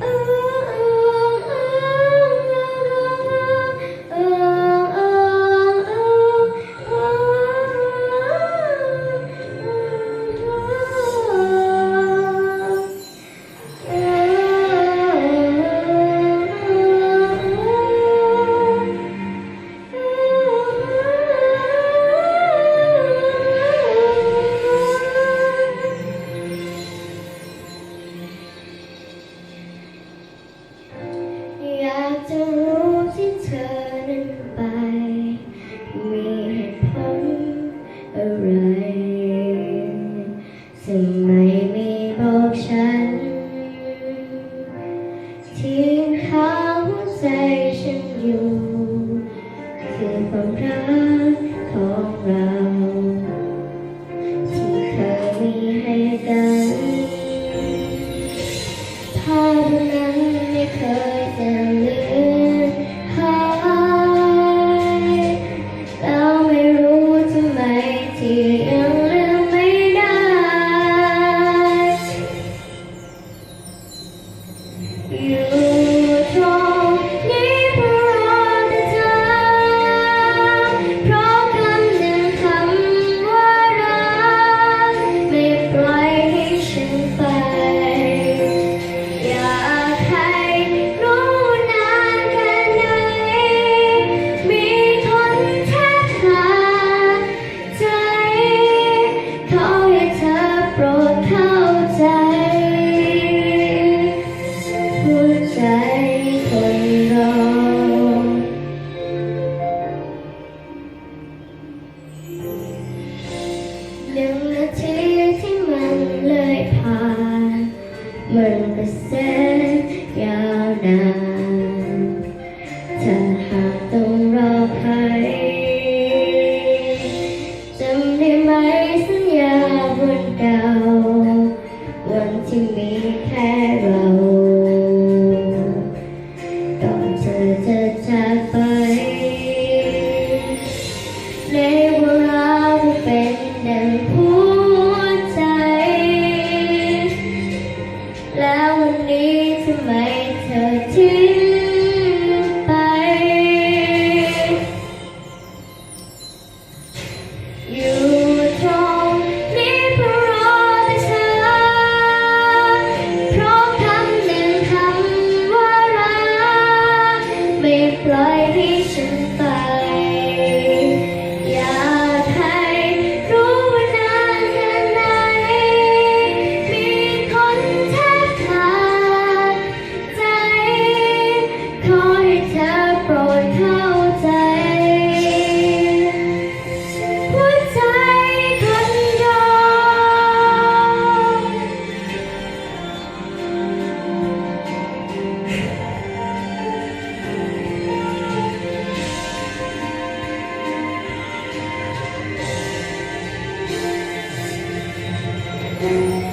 呃 ฉัน ที่เขาใจฉันอยู่คือความรักของเรา ที่เคยมีให้กันถ้น หงนาทีที่มันเลยผ่าน มันเป็นเส้นยาวนาน Música